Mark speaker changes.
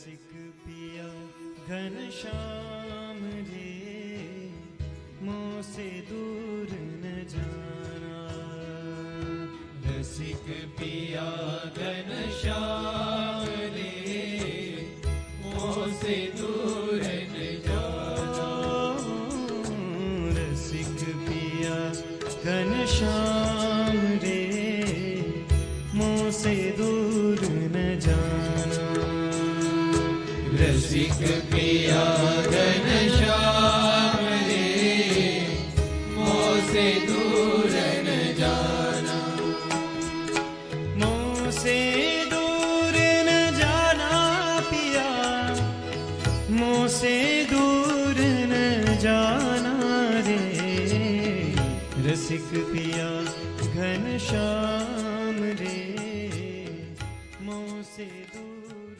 Speaker 1: रसिक पिया घन श्याम रे। मोह से दूर न जाना।
Speaker 2: रसिक पिया घन श्याम रे। मोह से दूर न जाना।
Speaker 1: रसिक पिया घन श्याम रे। मोह से दूर न जाना।
Speaker 2: रसिक पिया श्याम रे मोह से दूर न जाना
Speaker 1: मोह से दूर न जाना पिया। मोह से दूर न जाना रे। रसिक पिया घन श्याम रे। मोह से दूर